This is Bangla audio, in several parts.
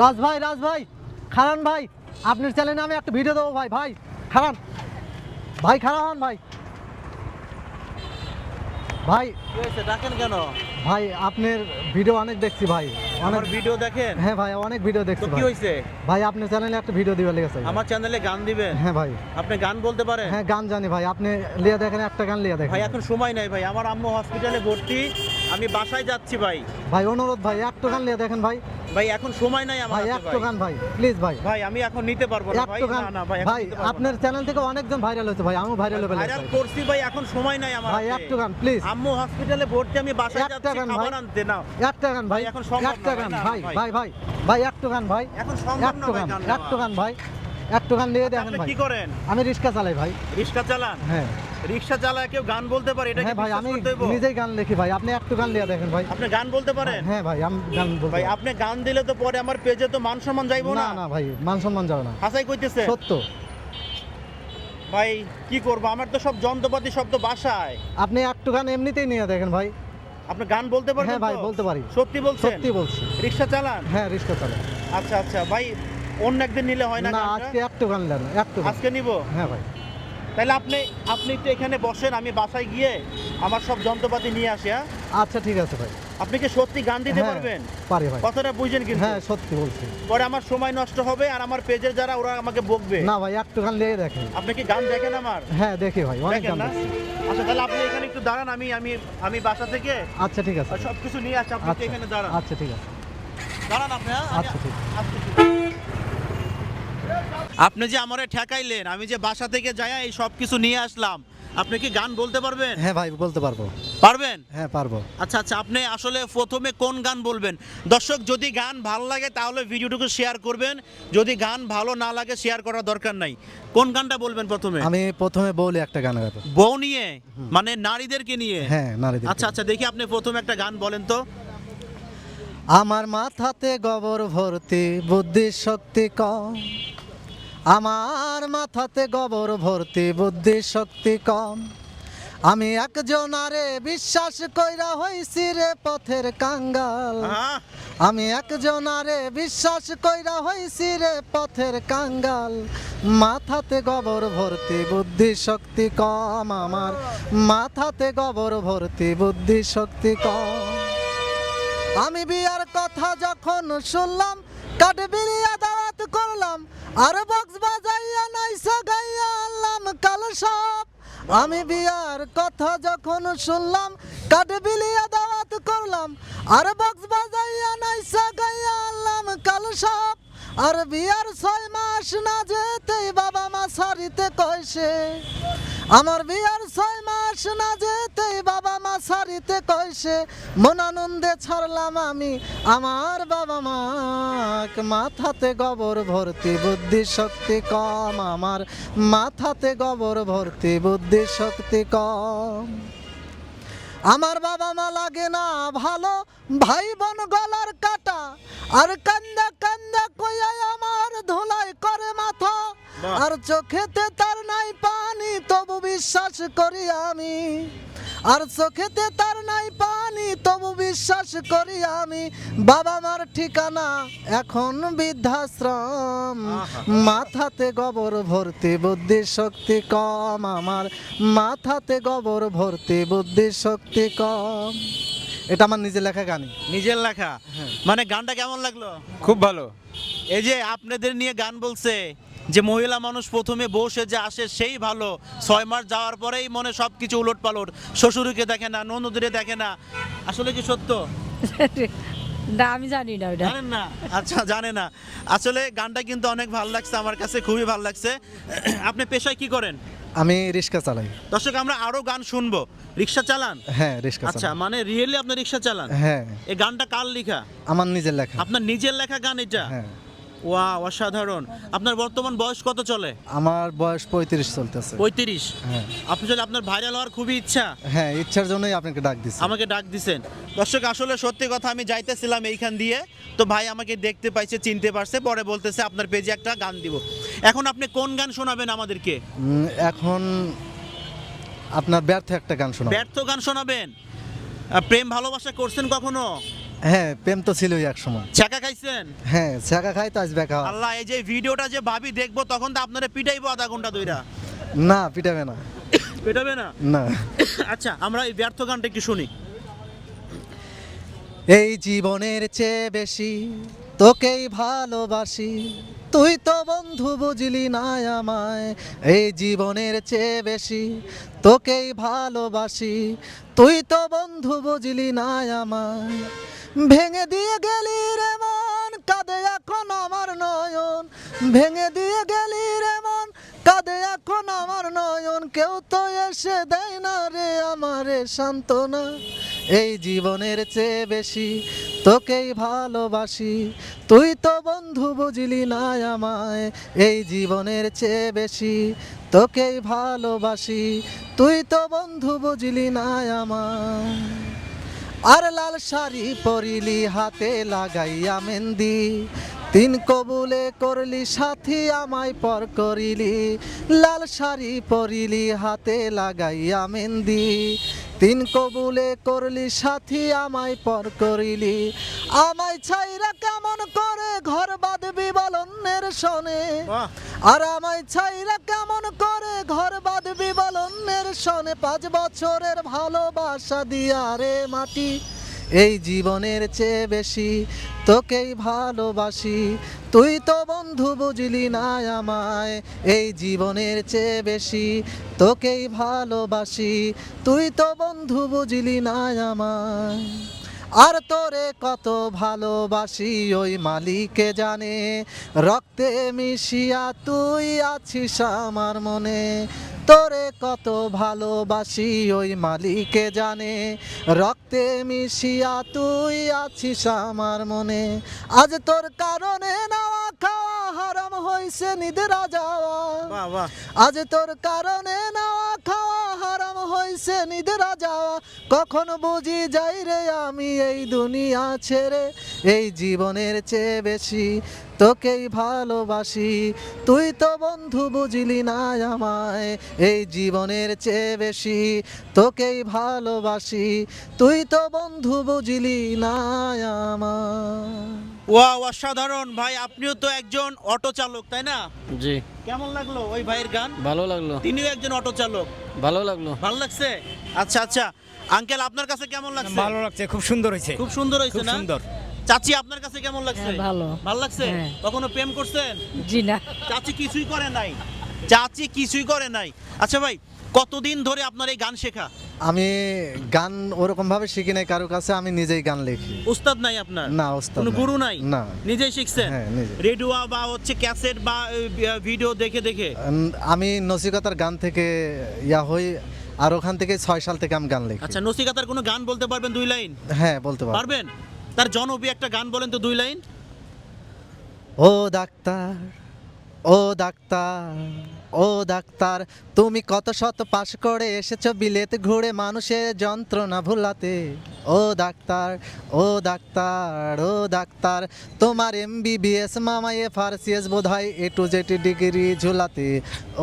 রাজ ভাই রাজ ভাই খারান ভাই আপনার চ্যানেলে আমি একটা ভিডিও দেবো ভাই ভাই খারান। ভাই খারান হন ভাই। ভাই ডাকেন কেন? ভাই আপনার ভিডিও অনেক দেখছি ভাই অনেক। ভিডিও দেখেন? হ্যাঁ ভাই অনেক ভিডিও দেখছি কি হয়েছে? ভাই আপনার চ্যানেলে একটা ভিডিও দিবে লেগেছে আমার চ্যানেলে গান দিবেন? হ্যাঁ ভাই। আপনি গান বলতে পারেন? হ্যাঁ গান জানি ভাই। আপনি লিয়া দেখেন একটা গান লিয়া দেখেন। ভাই এখন সময় নাই ভাই। আমার আম্মু হসপিটালে ভর্তি। আমি বাসায় যাচ্ছি ভাই। ভাই অনুরোধ ভাই একটা গান লিয়া দেখেন ভাই। ভাই এখন সময় নাই আমার ভাই ভাই। গান ভাই প্লিজ ভাই। ভাই আমি এখন নিতে পারব না ভাই। না না ভাই ভাই আপনার চ্যানেল থেকে অনেকজন ভাইরাল হয়েছে ভাই আমিও ভাইরাল হয়ে ভাইরাল করছি ভাই এখন সময় নাই আমার ভাই। একটা গান প্লিজ আম্মু হসপিটালে ভর্তি আমি বাসায় যাচ্ছি খাবার আনতে নাও একটা গান ভাই এখন সম্ভব না, একটা ভাই, গান ভাই ভাই। ভাই ভাই ভাই গান ভাই। এখন সম্ভব না ভাই গান গান ভাই। একটা গান নিয়ে দেখেন আপনি ভাই। কি করেন? আমি রিক্সা চালাই ভাই। রিক্সা চালান? হ্যাঁ। রিক্সা চালায় কেউ গান বলতে পারে? এটা হ্যাঁ ভাই আমি নিজেই গান লিখি ভাই। আপনি একটু গান লিয়া দেখেন ভাই। আপনি গান বলতে পারেন? হ্যাঁ ভাই আমি গান বলতে ভাই আপনি গান দিলে তো পরে আমার পেজে তো মান সম্মান যাইবো না। না না ভাই মান সম্মান যাবে না। হাসাই কইতেছে। সত্য। ভাই কি করব? আমার তো সব যন্ত্রপাতি সব তো বাসায়। আপনি একটু গান এমনিতেই নিয়ে দেখেন ভাই। আপনি গান বলতে পারবেন হ্যাঁ ভাই বলতে পারি। সত্যি বলছেন? সত্যি বলছি। রিক্সা চালান? হ্যাঁ রিক্সা চালাই। আচ্ছা আচ্ছা। ভাই অন্য একদিন নিলে হয় না না আজকে একটু গান নেন একটু গান। আজকে নিব? হ্যাঁ ভাই। তাহলে আপনি আপনি একটু এখানে বসেন আমি বাসায় গিয়ে আমার সব যন্ত্রপাতি নিয়ে আসি হ্যাঁ? আচ্ছা ঠিক আছে ভাই। আপনি কি সত্যি গান দিতে হ্যাঁ, পারবেন? পারি ভাই। কথাটা বুঝেন কিন্তু। হ্যাঁ সত্যি বলছি। পরে আমার সময় নষ্ট হবে আর আমার পেজের যারা ওরা আমাকে বকবে। না ভাই একটু গান লিয়ে দেখেন। আপনি কি গান দেখেন আমার? হ্যাঁ দেখি ভাই অনেক গান আচ্ছা তাহলে আপনি এখানে একটু দাঁড়ান আমি আমি আমি বাসা থেকে আচ্ছা ঠিক আছে। সব কিছু নিয়ে আসি আপনি আচ্ছা। এখানে দাঁড়ান। আচ্ছা ঠিক আছে। দাঁড়ান আপনি হ্যাঁ? আচ্ছা ঠিক আসতেছি। আপনি যে আমারে ঠেকাইলেন আমি যে বাসা থেকে যাই এই সব কিছু নিয়ে আসলাম আপনি কি গান বলতে পারবেন? হ্যাঁ ভাই বলতে পারব। পারবেন? হ্যাঁ পারব। আচ্ছা আচ্ছা আপনি আসলে প্রথমে কোন গান বলবেন? দর্শক যদি গান ভালো লাগে তাহলে ভিডিওটুকু শেয়ার করবেন যদি গান ভালো না লাগে শেয়ার করার দরকার নাই। কোন গানটা বলবেন প্রথমে? আমি প্রথমে বলি একটা গান গাবো। বউ নিয়ে? মানে নারীদেরকে নিয়ে? হ্যাঁ নারীদের আচ্ছা আচ্ছা দেখি আপনি প্রথমে একটা গান বলেন তো। আমার মাথাতে গোবর ভর্তি বুদ্ধি শক্তি কম। আমার মাথাতে গোবর ভর্তি বুদ্ধি শক্তি কম। আমি একজনারে বিশ্বাস কইরা হইছি রে পথের কাঙ্গাল। আমি একজনারে বিশ্বাস কইরা হইছি রে পথের কাঙ্গাল। মাথাতে গোবর ভর্তি বুদ্ধি শক্তি কম। আমার মাথাতে গোবর ভর্তি বুদ্ধি শক্তি কম। আমি বিয়ার কথা যখন শুনলাম কাঠবিড়িয়া দাওয়াত করলাম আর আমি বিয়ার কথা যখন শুনলাম কাঠবিড়িয়া দাওয়াত করলাম, আর বক্স বাজাইয়া নাইসা গাইয়া আনলাম কাল সব। আর বিয়ার ছয় মাস না যেতেই বাবা মা সারিতে কইছে আমার বিয়ার ছয় মাস না যেতেই বাবা সারিতে কইছে মন আনন্দে ছাড়লাম আমি আমার বাবা মা। মাথাতে গোবর ভর্তি বুদ্ধি শক্তি কম, আমার মাথাতে গোবর ভর্তি বুদ্ধি শক্তি কম। আমার বাবা মা লাগে না ভালো ভাই বোন গলার কাটা। আর কান্দা কান্দা কইয়া আমার ধুলাই করে মাথা। আর চোখেতে তার নাই পানি তবু বিশ্বাস করি আমি। আর চোখেতে তার নাই পানি তবু বিশ্বাস করি আমি। বাবা মার ঠিকানা এখন বৃদ্ধাশ্রম। মাথাতে গোবর ভর্তি বুদ্ধি শক্তি কম আমার। মাথাতে গোবর ভর্তি বুদ্ধি শক্তি কম। এটা আমার নিজের লেখা গান নিজের লেখা? হ্যাঁ। মানে গানটা কেমন লাগল? খুব ভালো। এই যে আপনাদের নিয়ে গান বলছে যে মহিলা মানুষ প্রথমে বসে যে আসে সেই ভালো। ছয় মাস যাওয়ার পরেই মনে সব কিছু উলট পালট শ্বশুরকে দেখে না ননদরে দেখে না। আসলে কি সত্য? না আমি জানি না ওটা। জানেন না? আচ্ছা জানে না। আসলে গানটা কিন্তু অনেক ভালো লাগছে আমার কাছে খুবই ভালো লাগছে। আপনি পেশায় কি করেন? আমি রিক্সা চালাই। দর্শক আমরা আরও গান শুনব। রিক্সা চালান? হ্যাঁ রিক্সা আচ্ছা মানে রিয়েলি আপনি রিক্সা চালান? হ্যাঁ। এই গানটা কার লেখা? আমার নিজের লেখা। আপনার নিজের লেখা গান এটা? হ্যাঁ। ওয়া অসাধারণ। আপনার বর্তমান বয়স কত চলে? আমার বয়স পঁয়ত্রিশ চলতেছে। পঁয়ত্রিশ? হ্যাঁ। আপনি চলে আপনার ভাইরাল হওয়ার খুবই ইচ্ছা। হ্যাঁ ইচ্ছার জন্যই আপনাকে ডাক দিচ্ছি আমাকে ডাক দিছেন। দর্শক আসলে সত্যি কথা আমি যাইতেছিলাম এইখান দিয়ে। তো ভাই আমাকে দেখতে পাইছে চিনতে পারছে পরে বলতেছে আপনার পেজে একটা গান দিব। এখন আপনি কোন গান শোনাবেন আমাদেরকে? এখন আপনার ব্যর্থ একটা গান শোনাবো। ব্যর্থ গান শোনাবেন? প্রেম ভালোবাসা করছেন কখনো? হ্যাঁ প্রেম তো ছিলই এক সময়। ছ্যাঁকা খাইছেন? হ্যাঁ ছাকা খাই তো আসবে খাওয়া আল্লাহ এই যে ভিডিওটা যে ভাবি দেখব তখন তো আপনারা পিটাইবো আধা ঘণ্টা দুইটা না পিটাবে না। পিটাবে না? না। আচ্ছা আমরা এই ব্যর্থ গানটা একটু শুনি। এই জীবনের চেয়ে বেশি তোকেই ভালোবাসি। তুই তো বন্ধু বুঝলি না আমায়। এই জীবনের চেয়ে বেশি তোকেই ভালোবাসি। তুই তো বন্ধু বুঝলি না আমায়। ভেঙে দিয়ে গেলি রে মন, কাঁদে এখন আমার নয়ন। ভেঙে দিয়ে গেলি রে মন, কাঁদে এখন আমার নয়ন। কেউ তো এসে দেয় না রে আমারে সান্ত্বনা। এই জীবনের চেয়ে বেশি তোকেই ভালোবাসি। তুই তো বন্ধু বুঝলি না আমায়। এই জীবনের চেয়ে বেশি তোকেই ভালোবাসি। তুই তো বন্ধু বুঝলি না আমায়। আর লাল শাড়ি পরিলি হাতে লাগাইয়া মেহেন্দি। তিন কবুলে করলি সাথী আমায় পর করিলি। লাল শাড়ি পরিলি হাতে লাগাইয়া মেহেন্দি। তিন কবুলে করলি সাথী আমায় পর করিলি। আমায় ছাইরা কেমন করে ঘর বাঁধবি বল অন্যের শনে আর আমায় ছাইরা কেমন করে ঘর সনে পাঁচ বছরের ভালোবাসা দিয়া রে মাটি। এই জীবনের চেয়ে বেশি তোকেই ভালোবাসি। তুই তো বন্ধু বুঝলি না আমায়। এই জীবনের চেয়ে বেশি তোকেই ভালোবাসি। তুই তো বন্ধু বুঝলি না আমায়। আর তোরে কত ভালোবাসি ওই মালিকে জানে। রক্তে মিশিয়া তুই আছিস আমার মনে। তোরে কত ভালোবাসি ওই মালিকে জানে। রক্তে মিশিয়া তুই আছিস আমার মনে। আজ তোর কারণে নাওয়া খাওয়া হারাম হইছে নিদ্রা যাওয়া। আজ তোর কারণে নাওয়া খাওয়া হইছে নিদ্রা যাওয়া কখন বুঝি যাই রে আমি এই দুনিয়া ছেড়ে, এই জীবনের চেয়ে বেশি তোকেই ভালোবাসি। তুই তো বন্ধু বুঝলি না আমায়, এই জীবনের চেয়ে বেশি তোকেই ভালোবাসি। তুই তো বন্ধু বুঝলি না আমায়। ওয়া অসাধারণ। ভাই আপনিও তো একজন অটো চালক তাই না? জি। কেমন লাগল ওই ভাইয়ের গান? ভালো লাগল। তিনিও একজন অটো চালক। ভালো লাগল। ভালো লাগছে? আচ্ছা আচ্ছা। আঙ্কেল আপনার কাছে কেমন লাগছে? ভালো লাগছে খুব সুন্দর হয়েছে। খুব সুন্দর হয়েছে না? সুন্দর। চাচি আপনার কাছে কেমন লাগছে? হ্যাঁ, ভালো। ভালো লাগছে? হ্যাঁ। কখনো প্রেম করছেন? জি না। চাচি কিছুই করে নাই। চাচি কিছুই করে নাই। আচ্ছা ভাই কতদিন ধরে আপনার এই গান শেখা? আমি গান ওরকম ভাবে শিখি নাই কারও কাছে আমি নিজেই গান লিখি। উস্তাদ নাই আপনার? না ওস্তাদ কোনো গুরু নাই? না। নিজেই শিখছেন? হ্যাঁ, নিজে। রেডিও বা হচ্ছে ক্যাসেট বা ভিডিও দেখে দেখে? আমি নসিকতার গান থেকে ইয়া হই আর ওখান থেকে ছয় সাল থেকে আমি গান লিখি। আচ্ছা নসিকাতার কোনো গান বলতে পারবেন দুই লাইন? হ্যাঁ বলতে পারব। পারবেন? তার জনপ্রিয় একটা গান বলেন তো দুই লাইন। ও ডাক্তার ও ডাক্তার ও ডাক্তার, তুমি কত শত পাস করে এসেছ বিলেত ঘুরে মানুষের যন্ত্রণা ভুলাতে। ও ডাক্তার ও ডাক্তার ও ডাক্তার, তোমার এম এমবিবিএস মামায়ে ফার্সিএস বোধ হয় এ টু জেড ডিগ্রি ঝুলাতে।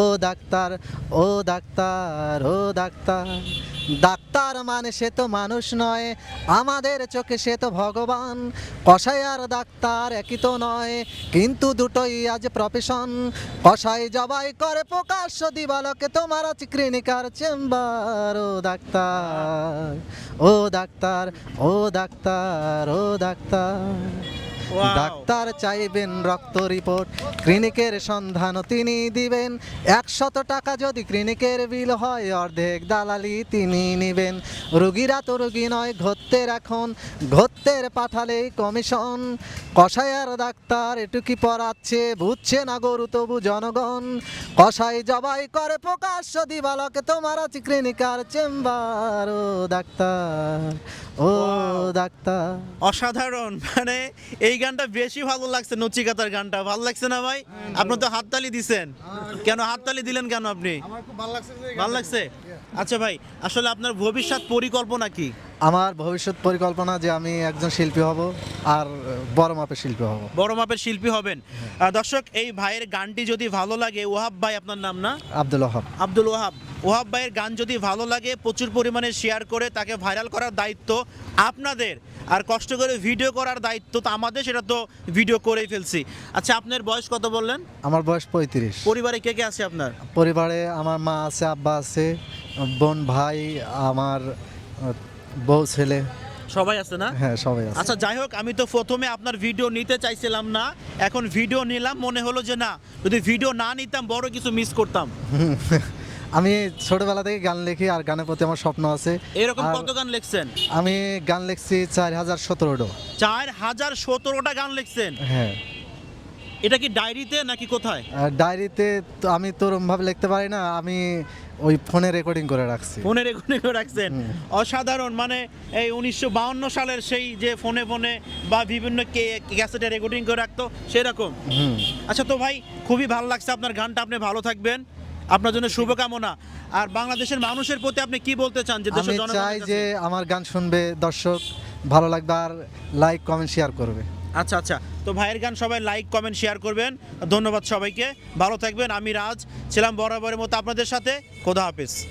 ও ডাক্তার ও ডাক্তার ও ডাক্তার। ডাক্তার মানে সে তো মানুষ নয়, আমাদের চোখে সে তো ভগবান কষাই আর ডাক্তার একই তো নয়, কিন্তু দুটোই আজ প্রফেশন কষাই জবাই করে প্রকাশ্য দিবালকে, তোমার আছে ক্লিনিকার চেম্বার, ও ডাক্তার ও ডাক্তার ও ডাক্তার ও ডাক্তার. ডাক্তার চাইবেন রক্ত রিপোর্ট ক্লিনিকের সন্ধানও তিনি দিবেন। একশত টাকা যদি ক্লিনিকের বিল হয় অর্ধেক দালালি তিনি নিবেন। রুগীরা তো রুগী নয় ঘত্তের এখন। ঘত্তের পাঠালেই কমিশন। কষায়ার ডাক্তার এটুকি পড়াচ্ছে বুঝছে না গরু তবু জনগণ। কষাই জবাই করে প্রকাশ্য দিবালকে তোমার আছে ক্লিনিকার চেম্বার ও ডাক্তার ও ডাক্তার। অসাধারণ মানে এই গানটা বেশি ভালো লাগছে নচিকাতার গানটা। ভালো লাগছে না ভাই? আপনি তো হাততালি দিছেন। কেন হাততালি দিলেন কেন আপনি? ভালো লাগছে আচ্ছা ভাই আসলে আপনার ভবিষ্যৎ পরিকল্পনা কি? আমার ভবিষ্যৎ পরিকল্পনা যে আমি একজন শিল্পী হব আর বড় মাপের শিল্পী হব। বড় মাপের শিল্পী হবেন। দর্শক এই ভাইয়ের গানটি যদি ভালো লাগে ওহাব ভাই আপনার নাম না? আব্দুল ওহাব। আব্দুল ওহাব। ওহাব ভাইয়ের গান যদি ভালো লাগে প্রচুর পরিমাণে শেয়ার করে তাকে ভাইরাল করার দায়িত্ব আপনাদের। আর কষ্ট করে ভিডিও করার দায়িত্ব তো আমাদের সেটা তো ভিডিও করেই ফেলছি। আচ্ছা আপনার বয়স কত বললেন? আমার বয়স পঁয়ত্রিশ। পরিবারে কে কে আছে আপনার? পরিবারে আমার মা আছে আব্বা আছে বোন ভাই আমার বউ ছেলে। সবাই আছে না? হ্যাঁ সবাই আছে। আচ্ছা যাই হোক আমি তো প্রথমে আপনার ভিডিও নিতে চাইছিলাম না এখন ভিডিও নিলাম মনে হলো যে না যদি ভিডিও না নিতাম বড় কিছু মিস করতাম। আমি ছোটবেলা থেকে গান লিখি আর গানের প্রতি আমার স্বপ্ন আছে। এরকম কত গান লিখছেন? আমি গান লিখছি চার হাজার সতেরোটো। চার হাজার সতেরোটা গান লিখছেন? হ্যাঁ। এটা কি ডায়েরিতে নাকি কোথায়? ডায়েরিতে তো আমি তো ভাবে লিখতে পারি না আমি ওই ফোনে রেকর্ডিং করে রাখছি। ফোনে রেকর্ডিং করে রাখছেন? অসাধারণ মানে এই উনিশশো সালের সেই যে ফোনে ফোনে বা বিভিন্ন ক্যাসেটে রেকর্ডিং করে রাখতো সেরকম। আচ্ছা তো ভাই খুবই ভালো লাগছে আপনার গানটা আপনি ভালো থাকবেন। আপনার জন্য শুভকামনা। আর বাংলাদেশের মানুষের প্রতি আপনি কি বলতে চান যে দেশের আমি চাই যে আমার গান শুনবে দর্শক ভালো লাগবে আর লাইক কমেন্ট শেয়ার করবে। আচ্ছা আচ্ছা। তো ভাইয়ের গান সবাই লাইক কমেন্ট শেয়ার করবেন। ধন্যবাদ সবাইকে। ভালো থাকবেন। আমি রাজ। ছিলাম বরাবরের মতো আপনাদের সাথে। খোদা হাফিজ।